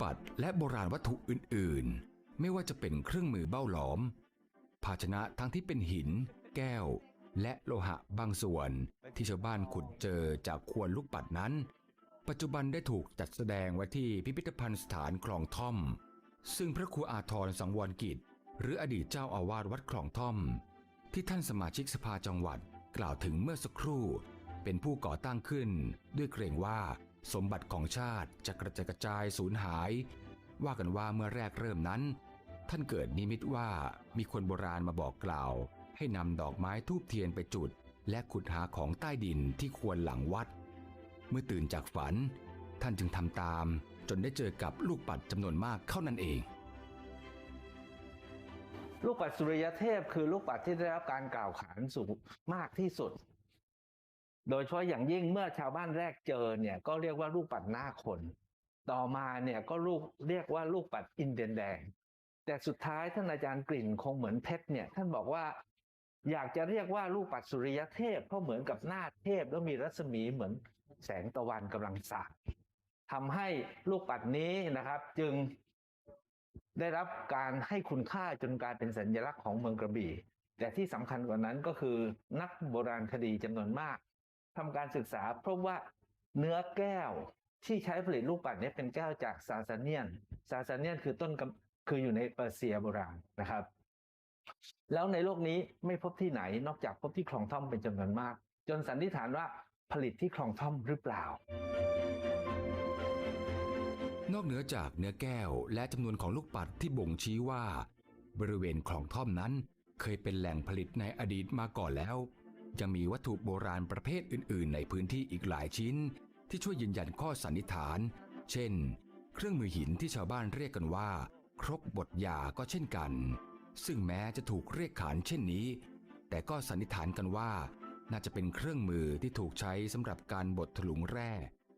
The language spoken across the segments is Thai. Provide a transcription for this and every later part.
ปัดและโบราณวัตถุอื่นๆ ไม่ว่าจะเป็นเครื่องมือเบ้าหลอม ภาชนะทั้งที่เป็นหิน แก้ว และโลหะบางส่วนที่ชาวบ้านขุดเจอจากควนลูกปัดนั้น ปัจจุบันได้ถูกจัดแสดงไว้ที่พิพิธภัณฑ์สถานคลองท่อม ซึ่งพระครูอาทรสังวรกิจ หรืออดีตเจ้าอาวาสวัดคลองท่อม ที่ท่านสมาชิกสภาจังหวัดกล่าวถึงเมื่อสักครู่ เป็นผู้ก่อตั้งขึ้นด้วยเกรงว่า สมบัติของชาติจะกระจายกระจายสูญหาย ว่ากันว่าเมื่อแรกเริ่มนั้น ท่านเกิดนิมิตว่ามีคนโบราณมาบอกกล่าว ให้นำดอกไม้ทูบเทียนไปจุด และขุดหาของใต้ดินที่ควรหลังวัด เมื่อตื่นจากฝัน ท่านจึงทำตาม จนได้เจอกับลูกปัดจำนวนมากเข้านั่นเองลูกปัดสุริยเทพคือลูกปัดที่ได้รับการกล่าวขานสูงมากที่สุด โดยเฉพาะอย่างยิ่งเมื่อชาวบ้านแรกเจอเนี่ยก็เรียกว่าลูกปัดหน้าคน ต่อมาเนี่ยก็ลูกเรียกว่าลูกปัดอินเดียนแดง แต่สุดท้ายท่านอาจารย์กลิ่นคงเหมือนเพชรเนี่ยท่านบอกว่าอยากจะเรียกว่าลูกปัดสุริยเทพ เพราะเหมือนกับหน้าเทพแล้วมีรัศมีเหมือนแสงตะวันกำลังสาดทำให้ลูกปัดนี้นะครับ จึงได้รับการให้คุณค่าจนกลายเป็นสัญลักษณ์ของเมืองกระบี่ แต่ที่สำคัญกว่านั้นก็คือนักโบราณคดีจำนวนมาก ทำการศึกษาพบว่าเนื้อแก้วที่ใช้ผลิตลูกปัดนี้เป็นแก้วจากซาซาเนียน ซาซาเนียนคือต้นคืออยู่ในเปอร์เซียโบราณนะครับ แล้วในโลกนี้ไม่พบที่ไหนนอกจากพบที่คลองท่อมเป็นจำนวนมาก จนสันนิษฐานว่าผลิตที่คลองท่อมหรือเปล่า นอกเหนือจากเนื้อแก้วและจำนวนของลูกปัดที่บ่งชี้ว่า บริเวณคลองท่อมนั้น เคยเป็นแหล่งผลิตในอดีตมาก่อนแล้ว ยังมีวัตถุโบราณประเภทอื่น ๆ ในพื้นที่อีกหลายชิ้น ที่ช่วยยืนยันข้อสันนิษฐาน เช่น เครื่องมือหินที่ชาวบ้านเรียกกันว่า ครกบดยาก็เช่นกัน ซึ่งแม้จะถูกเรียกขานเช่นนี้ แต่ก็สันนิษฐานกันว่า น่าจะเป็นเครื่องมือที่ถูกใช้สำหรับการบดถลุงแร่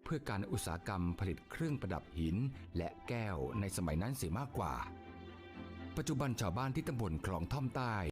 เพื่อการอุตสาหกรรมผลิตเครื่องประดับหินและแก้วในสมัยนั้นเสียมากกว่า ปัจจุบันชาวบ้านที่ตำบลคลองท่อมใต้